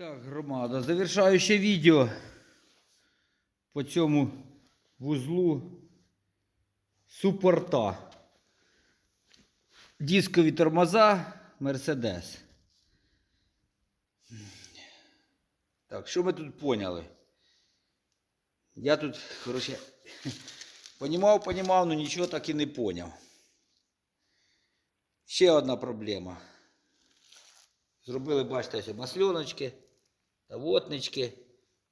Так, громада, завершаюче відео по цьому вузлу супорта. Дискові тормоза Мерседес. Так, що ми тут поняли? Я тут, коротше, понімав, понімав, але нічого так і не поняв. Ще одна проблема. Зробили, бачите, масльоночки, тавотнички,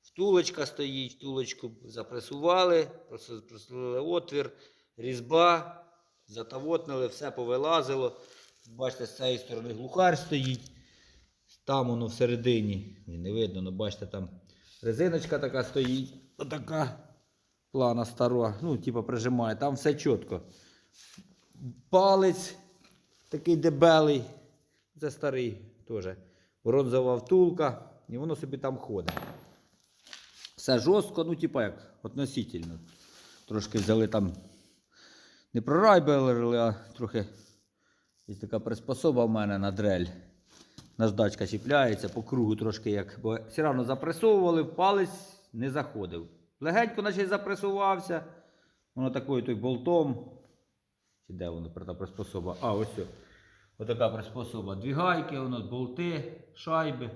втулочка стоїть, втулочку запресували, прос- просверлили отвір, різьба, затавотнили, все повилазило. Бачите, з цієї сторони глухар стоїть. Там воно всередині, не видно, але бачите, там резиночка така стоїть, отака плана стара, ну, типу прижимає, там все чітко. Палець такий дебелий, це старий теж. Бронзова втулка, і воно собі там ходить. Все жорстко, ну, типа як, относительно. Трошки взяли там не прорайберли, а трохи є така приспособа в мене на дрель. Наждачка чіпляється по кругу трошки як, бо все одно запресовували, палець не заходив. Легенько, наче запресувався. Воно такою той болтом. Чи де воно та приспособа? А, ось. о. Отака приспособа. Дві гайки, воно, болти, шайби.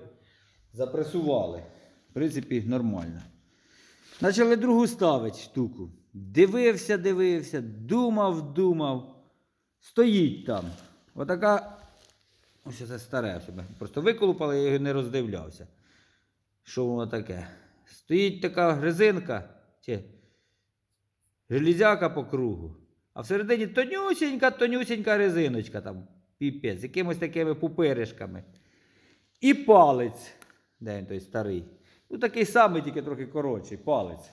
Запресували. В принципі, нормально. Почали другу ставити штуку. Дивився, дивився, думав, думав. Стоїть там. Отака. Ось це старе. Просто виколупали, я його не роздивлявся. Що воно таке? Стоїть така резинка, чи железяка по кругу. А всередині тонюсінька, тонюсінька резиночка там, піпець, з якимось такими пупиришками. І палець. Де він той старий? Ну такий самий, тільки трохи коротший палець.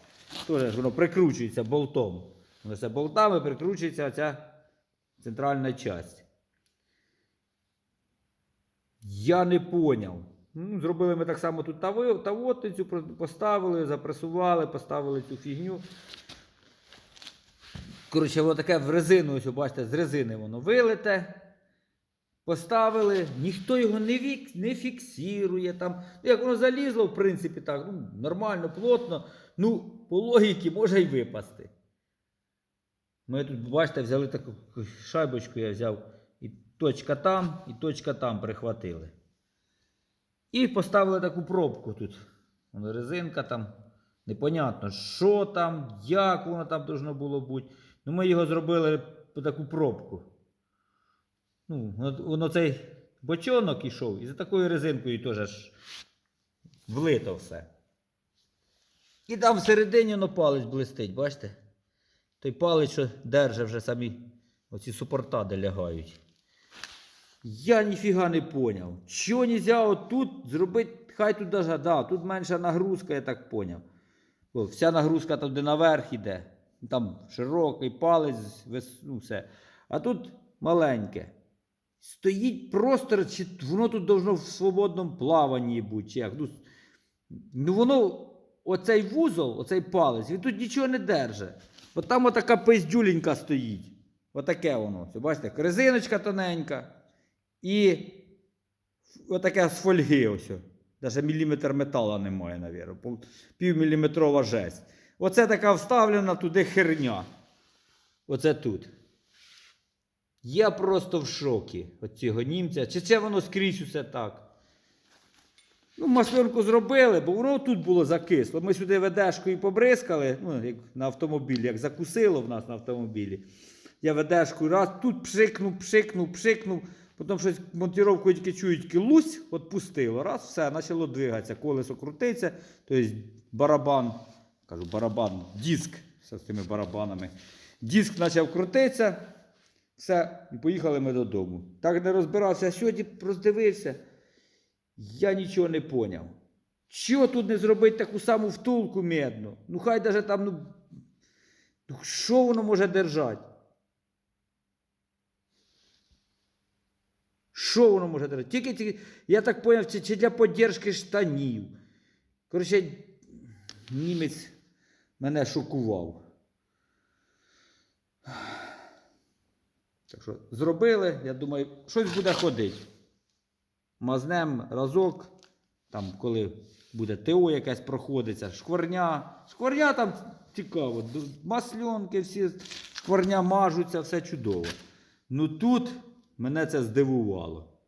Теж воно прикручується болтом. Воно все болтами прикручується оця центральна часть. Я не поняв. Ну, зробили ми так само тут тавотницю, поставили, запресували, поставили цю фігню. Коротше, воно таке в резину, ось, бачите, з резини воно вилите. Поставили, ніхто його не, вік, не фіксує. Там. Як воно залізло, в принципі, так, ну, нормально, плотно. Ну, по логіці може й випасти. Ми тут, бачите, взяли таку шайбочку, я взяв і точка там, і точка там прихватили. І поставили таку пробку тут. Воно резинка там. Непонятно, що там, як воно там должно було бути. Ну, ми його зробили по таку пробку. Ну, воно, цей бочонок ішов, і за такою резинкою теж ж влито все. І там всередині воно палець блистить, бачите? Той палець, що держить вже самі оці супорта, де лягають. Я ніфіга не поняв. Що нельзя отут зробити, хай тут даже, да, тут менша нагрузка, я так поняв. Бо вся нагрузка там, де наверх іде. Там широкий палець, ну все. А тут маленьке. Стоїть простор, чи воно тут должно в свободному плаванні бути. Як. Ну, ну воно, оцей вузол, оцей палець, він тут нічого не держить. От там отака пиздюленька стоїть. Отаке воно. Це бачите, резиночка тоненька. І отаке з фольги ось. Навіть міліметр металу немає, навірно. Півміліметрова жесть. Оце така вставлена туди херня. Оце тут. Я просто в шокі від цього німця. Чи це воно скрізь усе так? Ну, масленку зробили, бо воно тут було закисло. Ми сюди ведешкою побризкали, ну, як на автомобілі, як закусило в нас на автомобілі. Я ведешкою раз, тут пшикнув, пшикнув, пшикнув. Потім щось монтіровкою тільки чую, тільки лусь, відпустило. Раз, все, почало двигатися, колесо крутиться, тобто барабан, кажу, барабан, диск з тими барабанами. Диск почав крутитися, все, і поїхали ми додому. Так не розбирався, а сьогодні роздивився. Я нічого не поняв. Чого тут не зробити таку саму втулку медну? Ну хай даже там, ну, ну що воно може держати? Що воно може держати? Тільки, тільки я так поняв, чи, чи для поддержки штанів. Коротше, німець мене шокував. Так що зробили, я думаю, щось буде ходити. Мазнем разок, там, коли буде ТО якесь проходиться, шкварня. Шкварня там цікаво, масльонки всі, шкварня мажуться, все чудово. Ну тут мене це здивувало.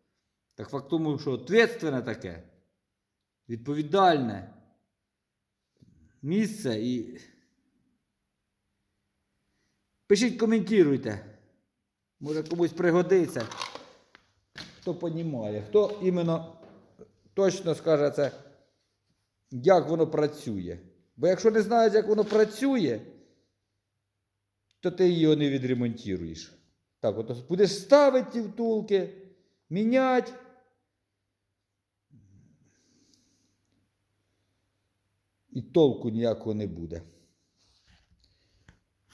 Так факт тому, що відповідальне таке, відповідальне місце і. Пишіть, коментуйте. Може комусь пригодиться. Хто понімає, хто іменно точно скаже це, як воно працює. Бо якщо не знаєш, як воно працює, то ти його не відремонтуєш. Так, от будеш ставити ті втулки, міняти. І толку ніякого не буде.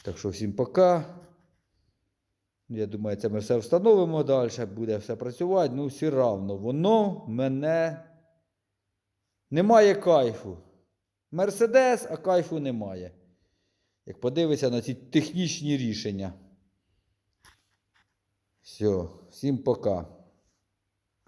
Так що всім пока. Я думаю, це ми все встановимо далі, буде все працювати. Ну, все равно, воно мене немає кайфу. Мерседес, а кайфу немає. Як подивитися на ці технічні рішення. Все, всім пока.